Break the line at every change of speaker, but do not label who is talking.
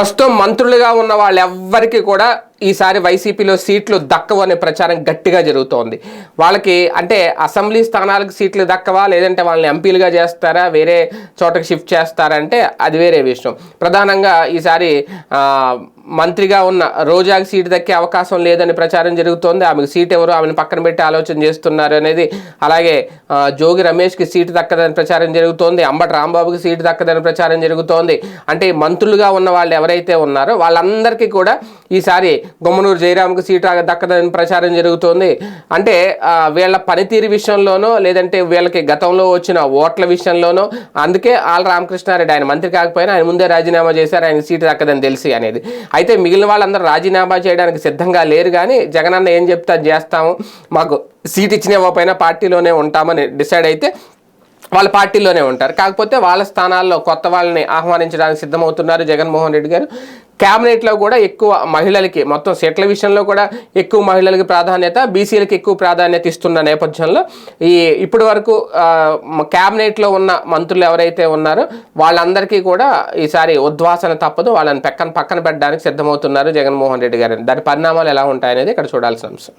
ప్రస్తుతం మంత్రులుగా ఉన్న వాళ్ళెవ్వరికీ కూడా ఈసారి వైసీపీలో సీట్లు దక్కవు అనే ప్రచారం గట్టిగా జరుగుతోంది. వాళ్ళకి అంటే అసెంబ్లీ స్థానాలకు సీట్లు దక్కవా? లేదంటే వాళ్ళని ఎంపీలుగా చేస్తారా? వేరే చోటకి షిఫ్ట్ చేస్తారా? అంటే అది వేరే విషయం. ప్రధానంగా ఈసారి మంత్రిగా ఉన్న రోజాకి సీటు దక్కే అవకాశం లేదని ప్రచారం జరుగుతోంది. ఆమెకు సీట్ ఎవరు? ఆమెను పక్కన పెట్టి ఆలోచన చేస్తున్నారు అనేది. అలాగే జోగి రమేష్కి సీటు దక్కదని ప్రచారం జరుగుతోంది. అంబటి రాంబాబుకి సీటు దక్కదని ప్రచారం జరుగుతోంది. అంటే మంత్రులుగా ఉన్న వాళ్ళు ఎవరైతే ఉన్నారో వాళ్ళందరికీ కూడా ఈసారి గుమ్మనూరు జయరామ్కి సీటు దక్కదని ప్రచారం జరుగుతోంది. అంటే వీళ్ళ పనితీరు విషయంలోనో లేదంటే వీళ్ళకి గతంలో వచ్చిన ఓట్ల విషయంలోనో అందుకే ఆల్ రామకృష్ణారెడ్డి ఆయన మంత్రి కాకపోయినా ఆయన ముందే రాజీనామా చేశారు ఆయన సీటు దక్కదని తెలిసి అనేది. అయితే మిగిలిన వాళ్ళందరూ రాజీనామా చేయడానికి సిద్ధంగా లేరు కానీ జగనన్న ఏం చెప్తే చేస్తాము. మాకు సీట్ ఇచ్చిన ఇవ్వకపోయినా పార్టీలోనే ఉంటామని డిసైడ్ అయితే వాళ్ళ పార్టీలోనే ఉంటారు. కాకపోతే వాళ్ళ స్థానాల్లో కొత్త వాళ్ళని ఆహ్వానించడానికి సిద్ధమవుతున్నారు జగన్మోహన్ రెడ్డి గారు. క్యాబినెట్లో కూడా ఎక్కువ మహిళలకి మొత్తం సీట్ల విషయంలో కూడా ఎక్కువ మహిళలకి ప్రాధాన్యత బీసీలకి ఎక్కువ ప్రాధాన్యత ఇస్తున్న నేపథ్యంలో ఈ ఇప్పటి వరకు క్యాబినెట్లో ఉన్న మంత్రులు ఎవరైతే ఉన్నారో వాళ్ళందరికీ కూడా ఈసారి ఉద్వాసన తప్పదు. వాళ్ళని పక్కన పక్కన పెట్టడానికి సిద్ధమవుతున్నారు జగన్మోహన్ రెడ్డి గారు. దాని పరిణామాలు ఎలా ఉంటాయనేది ఇక్కడ చూడాల్సిన అంశం.